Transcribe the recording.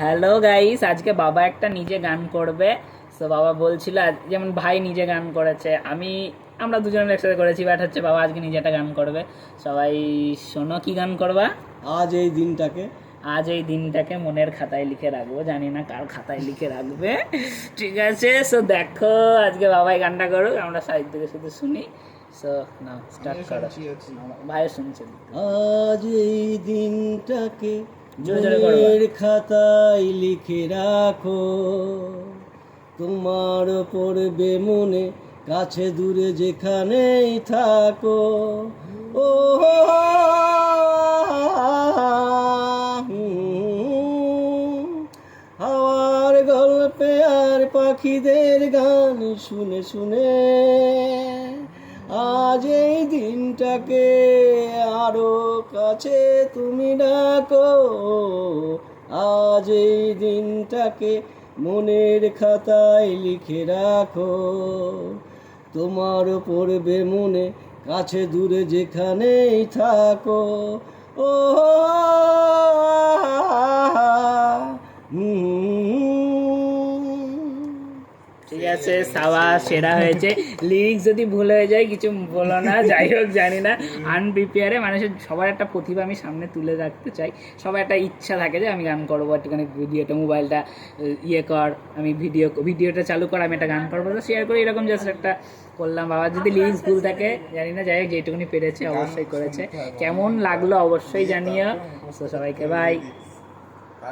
Hello guys আজকে বাবা একটা নিজে গান করবে। তো বাবা বলছিল যেমন ভাই নিজে গান করেছে আমি আমরা দুজন একসাথে করেছি বাট হচ্ছে বাবা আজকে নিজে একটা গান করবে। সবাই শোনো কি গান করবা? আজ এই দিনটাকে। আজ এই দিনটাকে মনের খাতায় লিখে রাখব। জানি না কার খাতায় লিখে রাখবে। ঠিক আছে সো দেখো আজকে বাবাই গানটা করুক আমরা সাইড থেকে শুধু শুনি। সো না স্টার্ট করো। ভাই শুনছে। আজ এই দিনটাকে। মনের খাতায় লিখে রাখো, তোমার পড়বে মনে কাছে দূরে যেখানেই থাকো। ও হাওয়ার গল্পে আর পাখিদের গান শুনে শুনে আজ এই দিনটাকে আরও কাছে তুমি ডাকো, আজ এই দিনটাকে মনের খাতায় লিখে রাখো। তোমার পড়বে মনে, কাছে দূরে যেখানেই থাকো। ও ঠিক আছে সাবা সেরা হয়েছে। লিরিক্স যদি ভুল হয়ে যায় কিছু বলো না যাই হোক জানি না। আনপ্রিপেয়ারে মানুষের সবার একটা প্রতিভা আমি সামনে তুলে রাখতে চাই। সবার একটা ইচ্ছা থাকে যে আমি গান করব একটুখানি ভিডিওটা মোবাইলটা ইয়ে কর আমি ভিডিও ভিডিওটা চালু কর আমি একটা গান করব। তো শেয়ার করি এরকম জাস্ট একটা করলাম। বাবা যদি লিরিক্স ভুল থাকে জানি না যাই হোক যেটুকুনি পেরেছে অবশ্যই করেছে। কেমন লাগল অবশ্যই জানিও। তো সবাইকে বাই